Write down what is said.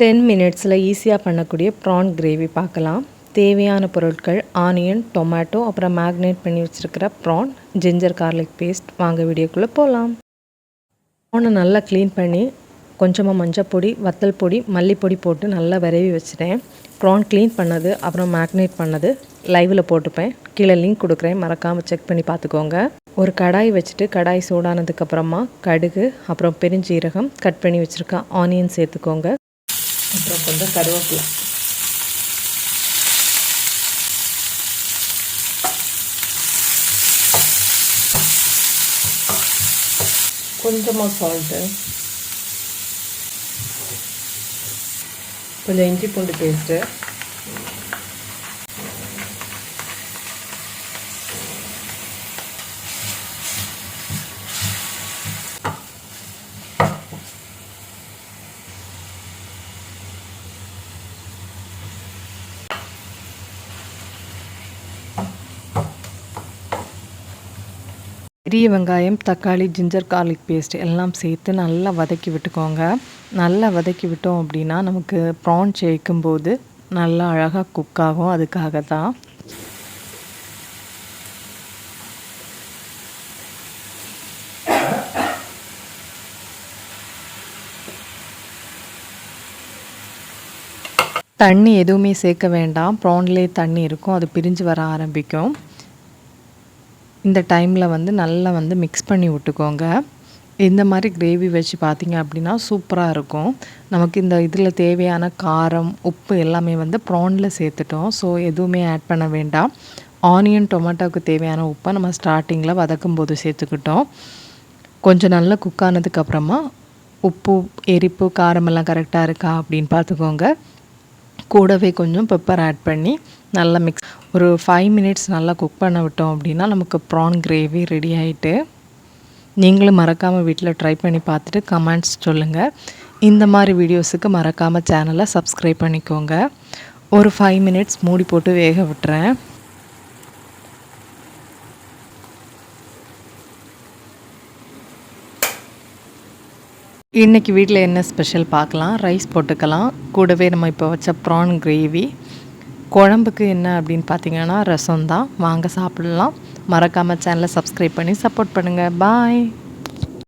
Ten மினிட்ஸில் ஈஸியாக பண்ணக்கூடிய ப்ரான் கிரேவி பார்க்கலாம். தேவையான பொருட்கள் ஆனியன் டொமேட்டோ அப்புறம் மேக்னேட் பண்ணி வச்சுருக்கிற ப்ரான் ஜிஞ்சர் கார்லிக் பேஸ்ட் வாங்க வீடியோக்குள்ளே போகலாம் ப்ரானை நல்லா க்ளீன் பண்ணி கொஞ்சமாக மஞ்சள் பொடி வத்தல் பொடி மல்லிப்பொடி போட்டு நல்லா விரவி வச்சுட்டேன். ப்ரான் க்ளீன் பண்ணது அப்புறம் மேக்னேட் பண்ணது லைவில் போட்டுப்பேன். கீழே லிங்க் கொடுக்குறேன் மறக்காமல் செக் பண்ணி பார்த்துக்கோங்க. ஒரு கடாய் வச்சுட்டு கடாய் சூடானதுக்கப்புறமா கடுகு அப்புறம் பெருஞ்சீரகம் கட் பண்ணி வச்சுருக்க ஆனியன் சேர்த்துக்கோங்க. அப்புறம் கொஞ்சம் கருவேப்பிலை. கொஞ்சமாக சால்ட்டு கொஞ்சம் இஞ்சி பூண்டு பேஸ்ட்டு பெரிய வெங்காயம் தக்காளி ஜிஞ்சர் கார்லிக் பேஸ்ட் எல்லாம் சேர்த்து நல்லா வதக்கி விட்டுக்கோங்க. நல்லா வதக்கி விட்டோம் அப்படின்னா நமக்கு ப்ரான் சேர்க்கும் போது நல்லா அழகாக குக் ஆகும். அதுக்காக தான் தண்ணி எதுவுமே சேர்க்க வேண்டாம். ப்ரான்லேயே தண்ணி இருக்கும். அது பிரிஞ்சு வர ஆரம்பிக்கும். இந்த டைமில் வந்து நல்லா வந்து மிக்ஸ் பண்ணி விட்டுக்கோங்க. இந்த மாதிரி கிரேவி வச்சு பார்த்திங்க அப்படின்னா சூப்பராக இருக்கும். நமக்கு இந்த இதில் தேவையான காரம் உப்பு எல்லாமே வந்து ப்ரானில் சேர்த்துட்டோம். ஸோ எதுவுமே ஆட் பண்ண வேண்டாம். ஆனியன் டொமேட்டோவுக்கு தேவையான உப்பை நம்ம ஸ்டார்டிங்கில் வதக்கும் போது சேர்த்துக்கிட்டோம். கொஞ்சம் நல்லா குக் ஆனதுக்கப்புறமா உப்பு எரிப்பு காரமெல்லாம் கரெக்டாக இருக்கா அப்படின்னு பார்த்துக்கோங்க கூடவே கொஞ்சம் பெப்பர் ஆட் பண்ணி நல்லா மிக்ஸ் ஒரு ஃபைவ் மினிட்ஸ் நல்லா குக் பண்ண விட்டோம் அப்படின்னா நமக்கு ப்ரான் கிரேவி ரெடி ஆகிட்டு நீங்களும் மறக்காமல் வீட்டில் ட்ரை பண்ணி பார்த்துட்டு கமெண்ட்ஸ் சொல்லுங்கள் இந்த மாதிரி வீடியோஸுக்கு மறக்காமல் சேனலை சப்ஸ்கிரைப் பண்ணிக்கோங்க. ஒரு ஃபைவ் மினிட்ஸ் மூடி போட்டு வேக விட்டுறேன். இன்றைக்கி வீட்டில் என்ன ஸ்பெஷல் பார்க்கலாம்? ரைஸ் போட்டுக்கலாம். கூடவே நம்ம இப்போ வச்ச ப்ரான் கிரேவி குழம்புக்கு என்ன அப்படின்னு பார்த்தீங்கன்னா ரசம் தான். வாங்க சாப்பிட்லாம். மறக்காமல் சேனலை சப்ஸ்கிரைப் பண்ணி சப்போர்ட் பண்ணுங்கள் பாய்